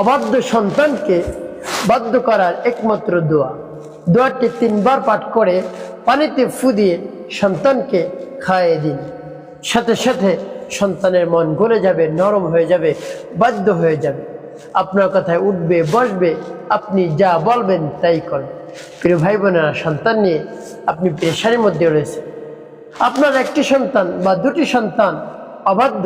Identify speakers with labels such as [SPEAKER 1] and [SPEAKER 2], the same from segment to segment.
[SPEAKER 1] অবাধ্য সন্তানকে বাধ্য করার একমাত্র দোয়া। দোয়াটি তিনবার পাঠ করে পানিতে ফু দিয়ে সন্তানকে খাইয়ে দিন। সাথে সাথে সন্তানের মন গলে যাবে, নরম হয়ে যাবে, বাধ্য হয়ে যাবে। আপনার কথায় উঠবে, বসবে, আপনি যা বলবেন তাই করবেন। প্রিয় ভাই বোনেরা সন্তান নিয়ে আপনি পেশারের মধ্যে রয়েছেন। আপনার একটি সন্তান বা দুটি সন্তান অবাধ্য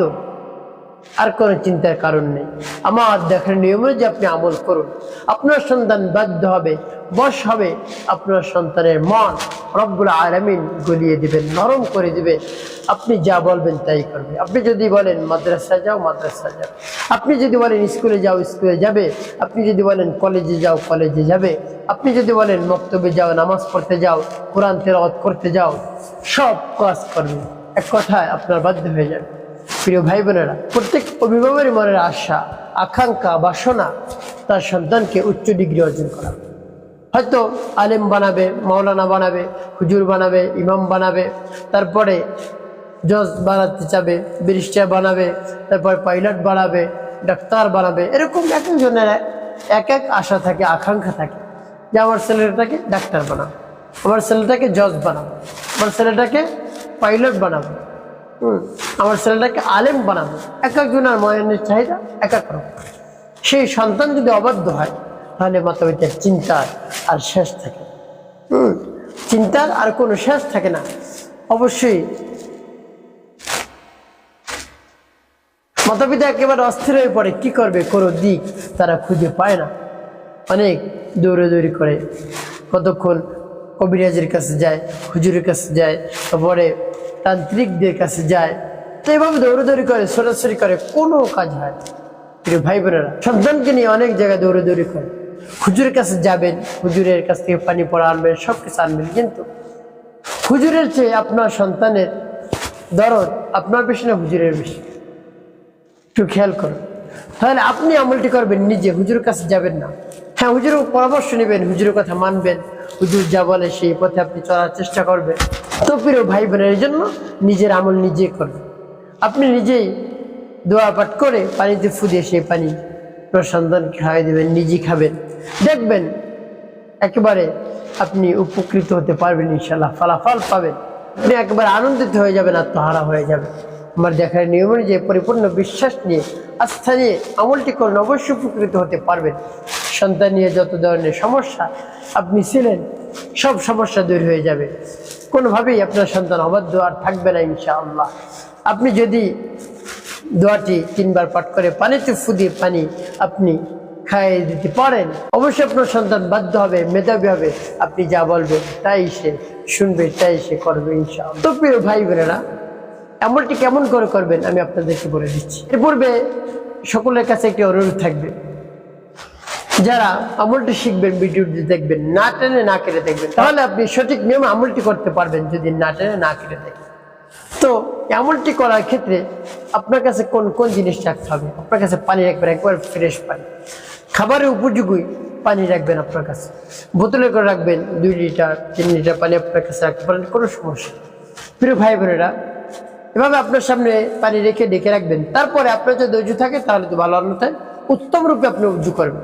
[SPEAKER 1] আর কোনো চিন্তার কারণ নেই। আমার দেখার নিয়ম যে আপনি আমল করুন। আপনার সন্তান বাধ্য হবে, বশ হবে, আপনার সন্তানের মন রব্বুল আরামিন গলিয়ে দিবেন নরম করে দিবে। আপনি যা বলবেন তাই করবে। আপনি যদি বলেন মাদ্রাসা যাও মাদ্রাসা যাও আপনি যদি বলেন স্কুলে যাও, স্কুলে যাবে। আপনি যদি বলেন কলেজে যাও, কলেজে যাবে। আপনি যদি বলেন মক্তবে যাও, নামাজ পড়তে যাও, কোরআন তেলাওয়াত করতে যাও, সব কাজ করবে। এক কথায় আপনার বাধ্য হয়ে যাবে। প্রিয় ভাই বোনেরা প্রত্যেক অভিভাবকের মনের আশা, আকাঙ্ক্ষা, বাসনা তার সন্তানকে উচ্চ ডিগ্রি অর্জন করা। হয়তো আলেম বানাবে, মাওলানা বানাবে, হুজুর বানাবে, ইমাম বানাবে, তারপরে জজ বানাতে চাবে, ব্যারিস্টার বানাবে, তারপর পাইলট বানাবে, ডাক্তার বানাবে, এরকম এক একজনের এক এক আশা থাকে, আকাঙ্ক্ষা থাকে যে আমার ছেলেটাকে ডাক্তার বানাবো, আমার ছেলেটাকে জজ বানাবো, আমার ছেলেটাকে পাইলট বানাবো। আমার ছেলেটাকে আলেম বানাবো এক একজনের মনের চাহিদা এক এক রকম। সেই সন্তান যদি অবাধ্য হয় তাহলে মাতাপিতার চিন্তার আর শেষ থাকে চিন্তার আর কোনো শেষ থাকে না। অবশ্যই মাতাপিতা একেবারে অস্থির হয়ে পড়ে কি করবে? কোনো দিক তারা খুঁজে পায় না। অনেক দৌড়াদৌড়ি করে। কতক্ষণ কবিরাজের কাছে যায় হুজুরের কাছে যায় তারপরে তান্ত্রিকদের কাছে যায়। তো এভাবে দৌড়াদৌড়ি করে সরাসরি করে, কোনো কাজ হয়। প্রিয় ভাই বোনেরা, সন্তানকে নিয়ে অনেক জায়গায় দৌড়াদৌড়ি করে। হুজুরের কাছে যাবেন, হুজুরের কাছ থেকে পানি পড়া আনবেন সব কিছু আনবেন। কিন্তু হুজুরের চেয়ে আপনার সন্তানের দরদ আপনার বেশি না হুজুরের বেশি? একটু খেয়াল করুন। তাহলে আপনি আমলটি করবেন নিজে, হুজুরের কাছে যাবেন না। হ্যাঁ হুজুরের পরামর্শ নেবেন, হুজুরের কথা মানবেন। হুজুর যা বলে সেই পথে আপনি চলার চেষ্টা করবেন। তো প্রিয় ভাই বোনের জন্য নিজের আমল নিজে করবে। আপনি নিজেই দোয়া পাঠ করে পানিতে ফুদিয়ে সেই পানি আপনার সন্তানকে খাওয়াই দেবেন নিজে খাবেন। দেখবেন একেবারে আপনি উপকৃত হতে পারবেন ইনশাল্লাহ ফলাফল পাবেন। আপনি একেবারে আনন্দিত হয়ে যাবেন, আত্মহারা হয়ে যাবে আমার দেখার নিয়ম অনুযায়ী, পরিপূর্ণ বিশ্বাস নিয়ে, আস্থা নিয়ে আমলটি করুন, অবশ্যই উপকৃত হতে পারবেন। সন্তান নিয়ে যত ধরনের সমস্যা আপনি ছিলেন, সব সমস্যা দূর হয়ে যাবে। কোনোভাবেই আপনার সন্তান অবাধ্য আর থাকবে না, ইনশাআল্লাহ। আপনি যদি দোয়াটি তিনবার পাঠ করে পানিতে ফুদিয়ে পানি আপনি খাইয়ে দিতে পারেন, অবশ্যই আপনার সন্তান বাধ্য হবে, মেধাবী হবে। আপনি যা বলবেন তাই সে শুনবে, তাই সে করবে, ইনশাআল্লাহ। তো প্রিয় ভাই বোনেরা, এমনটি কেমন করে করবেন আমি আপনাদেরকে বলে দিচ্ছি। এর পূর্বে সকলের কাছে একটি অনুরোধ থাকবে। যারা আমলটি শিখবেন ভিডিওটি দেখবেন, না টেনে না কেটে দেখবেন, তাহলে আপনি সঠিক নিয়মে আমলটি করতে পারবেন যদি না টেনে না কেটে দেখেন। তো আমলটি করার ক্ষেত্রে আপনার কাছে কোন কোন জিনিস রাখতে হবে? আপনার কাছে পানি রাখবেন, একবার ফ্রেশ পানি। খাবারের উপযোগী পানি রাখবেন আপনার কাছে। বোতলে করে রাখবেন, দুই লিটার, তিন লিটার পানি আপনার কাছে রাখতে পারেন, কোনো সমস্যা প্রিয় ভাই বোনেরা এভাবে আপনার সামনে পানি রেখে ডেকে রাখবেন। তারপরে আপনার যদি ধৈর্য থাকে, তাহলে তো ভালো, অন্যথায় উত্তম রূপে আপনি উজু করবেন।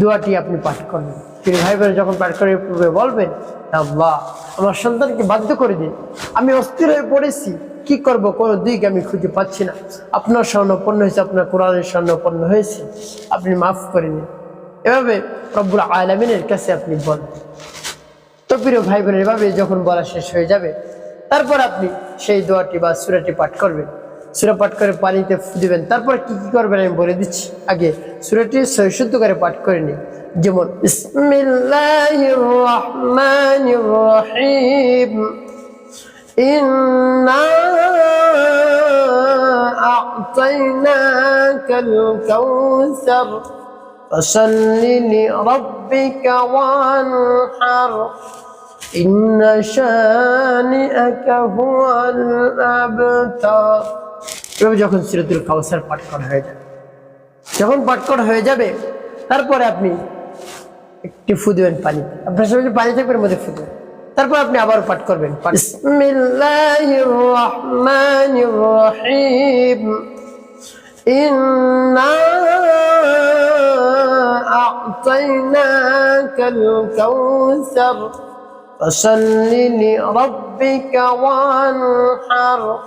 [SPEAKER 1] দোয়াটি আপনি পাঠ করবেন। তিনি ভাই বোন যখন পাঠ করে পূর্বে বলবেন, আল্লাহ, আমার সন্তানকে বাধ্য করে দিন আমি অস্থির হয়ে পড়েছি। কি করব? কোনো দিক আমি খুঁজে পাচ্ছি না। আপনার স্বর্ণপন্ন হয়েছে, আপনার কোরআনের স্বর্ণপন্ন হয়েছে। আপনি মাফ করে নিন। এভাবে রব্বুল আলমিনের কাছে আপনি বলেন তো প্রিয় ভাই বোনের এভাবে যখন বলা শেষ হয়ে যাবে, তারপর আপনি সেই দোয়াটি বা সুরাটি পাঠ করবেন। সুরা পাঠ করে পানিতে ফু দিবেন তারপর কি কি করবেন আমি বলে দিচ্ছি আগে সুরাটি সৈশুদ্ধ করে পাঠ করে নিন যেমন বিসমিল্লাহির রহমানির রহিম إنا أعطيناك الكوثر فصل لربك وانحر إن شانئك هو الأبتر এভাবে যখন সিরাতুল কাউসার পাঠ করা হয়ে যাবে যখন পাঠ করা হয়ে যাবে তারপরে আপনি একটি ফু দেবেন পানি আপনার সঙ্গে যে পানি থাকবে এর মধ্যে ফু দেবেন তারপর আপনি আবার পাঠ করবেন বিসমিল্লাহির রহমানির রহিম إنا أعطيناك الكوثر فصل لربك وانحر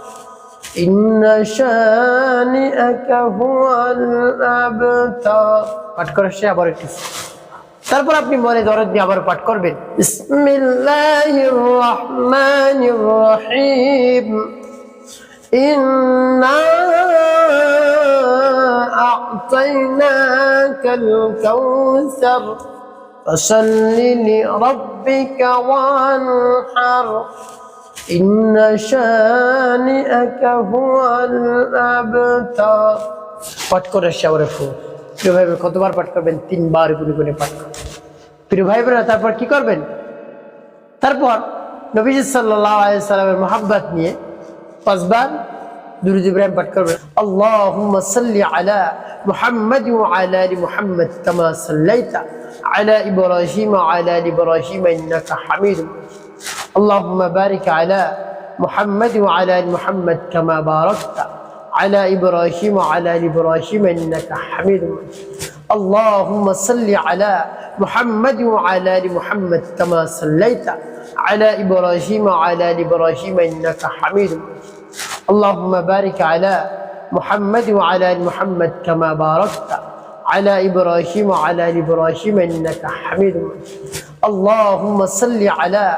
[SPEAKER 1] إن شانئك هو الأبتر পাঠ করার সে আবার একটু তারপর আপনি মনে দরদ দিয়ে আবার পাঠ করবেন বিসমিল্লাহির রহমানির রহিম إنا أعطيناك الكوثر فصل لربك وانحر إن شانئك هو الأبتر পাঠ করে শাওরে ফু প্রিয় ভাই বোন, কতবার পাঠ করবেন তিনবার গুনে গুনে পাঠ করবেন প্রিয় ভাই বোনেরা তারপর কি করবেন তারপর নবীজ সাল্লাহ সাল্লামের মোহাব্বত নিয়ে পাঁচবার দুরুদ ইব্রাহিম পাঠ করবেন আল্লাহুম্মা সাল্লি আলা মুহাম্মাদ ওয়া আলা আলি মুহাম্মাদ কামা সাল্লাইতা আলা ইব্রাহিম ওয়া আলা আলি ইব্রাহিম ইন্নাকা হামিদুম মাজিদ اللهم بارك على محمد وعلى آل محمد كما باركت على إبراهيم وعلى آل إبراهيم إنك حميد اللهم صل على محمد وعلى آل محمد كما صليت على إبراهيم وعلى آل إبراهيم إنك حميد اللهم بارك على محمد وعلى آل محمد كما باركت على إبراهيم وعلى آل إبراهيم إنك حميد اللهم صل على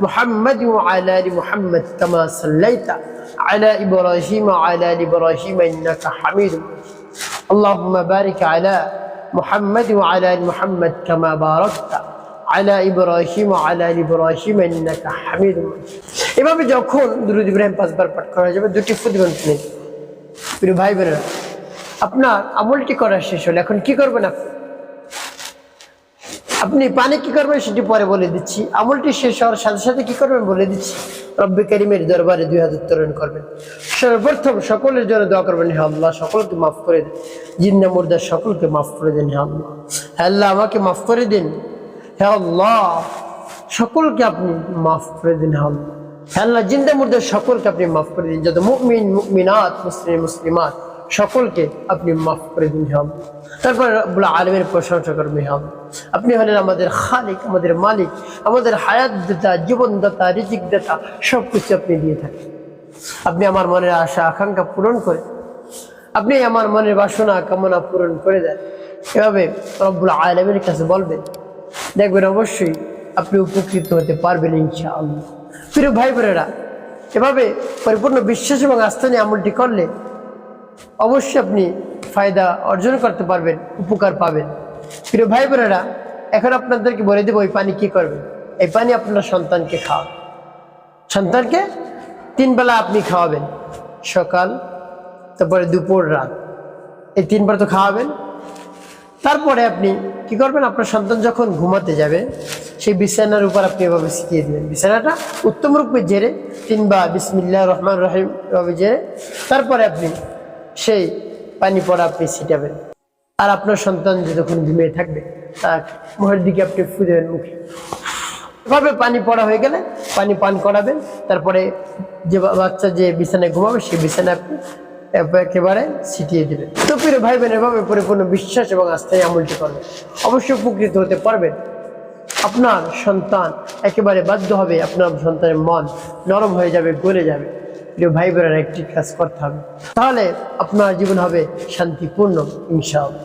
[SPEAKER 1] محمد وعلى ال محمد كما صليت على ابراهيم وعلى ال ابراهيم انك حميد مجيد اللهم بارك على محمد وعلى ال محمد كما باركت على ابراهيم وعلى ال ابراهيم انك حميد مجيد এভাবে যখন দুরুদ ইব্রাহিম পাঁচবার পাঠ করা যাবে দুটি ফুদিবেন তিনি প্রিয় ভাই বোনেরা আপনার আমলটি করা শেষ হলো এখন কি করবেন আপনি আপনি পানি কি করবেন সেটি পরে বলে দিচ্ছি। আমলটি শেষ হওয়ার সাথে সাথে কি করবেন বলে দিচ্ছি। রব্বি করিমের দরবারে দুই হাত উত্তোলন করবেন। সর্বপ্রথম সকলের জন্য দোয়া করবেন, হে আল্লাহ, সকলকে মাফ করে দেন। জিন্দা মুর্দার সকলকে মাফ করে দেন, হে আল্লাহ। হে আল্লাহ, আমাকে মাফ করে দিন। হে আল্লাহ, সকলকে আপনি মাফ করে দিন, হে আল্লাহ। হে আল্লাহ জিন্দা মুর্দার সকলকে আপনি মাফ করে দিন। যত মুমিন, মুমিনাত, মুসলিম, মুসলিমাত সকলকে আপনি মাফ করে দিন হে আল্লাহ তারপর রব্বুল আলমের প্রশংসা করবে হে আল্লাহ আপনি হলেন আমাদের খালিক, আমাদের মালিক, আমাদের হায়াত দাতা জীবনদাতা রিজিক দাতা সব কিছু আপনি দিয়ে থাকেন। আপনি আমার মনের আশা, আকাঙ্ক্ষা পূরণ করে, আপনি আমার মনের বাসনা, কামনা পূরণ করে দেন। এভাবে রব্বুল আলমের কাছে বলবেন, দেখবেন অবশ্যই আপনি উপকৃত হতে পারবেন ইনশা আল্লাহ প্রিয় ভাই বোনেরা এভাবে পরিপূর্ণ বিশ্বাস এবং আস্থা আমলটি করলে অবশ্যই আপনি ফায়দা অর্জন করতে পারবেন, উপকার পাবেন। প্রিয় ভাই বোনেরা এখন আপনাদেরকে বলে দেবো ওই পানি কি করবেন? এই পানি আপনার সন্তানকে খাওয়ান সন্তানকে তিন বেলা আপনি খাওয়াবেন, সকাল, তারপরে দুপুর, রাত। এই তিনবার তো খাওয়াবেন। তারপরে আপনি কি করবেন? আপনার সন্তান যখন ঘুমাতে যাবে, সেই বিছানার উপর আপনি এভাবে শিখিয়ে দেবেন। বিছানাটা উত্তম রূপে জেরে কিংবা বিসমিল্লাহ রহমান রহিম এভাবে জেরে, তারপরে আপনি সেই পানি পড়া আপনি ছিটাবেন। আর আপনার সন্তান যতক্ষণ ঘুমিয়ে থাকবে, তার মুখের দিকে আপনি ফু দেবেন মুখে। এভাবে পানি পড়া হয়ে গেলে পানি পান করাবেন, তারপরে যে বাচ্চা যে বিছানায় ঘুমাবে, সেই বিছানায় আপনি একেবারে ছিটিয়ে দেবেন। তো প্রিয় ভাই বোন এভাবে পরিপূর্ণ বিশ্বাস এবং আস্থায় আমলটি করবেন। অবশ্যই উপকৃত হতে পারবেন। আপনার সন্তান একেবারে বাধ্য হবে, আপনার সন্তানের মন নরম হয়ে যাবে, গলে যাবে। প্রিয় ভাই বোনেরা একটি কাজ করতে হবে। তাহলে আপনার জীবন হবে শান্তিপূর্ণ ইনশাআল্লাহ।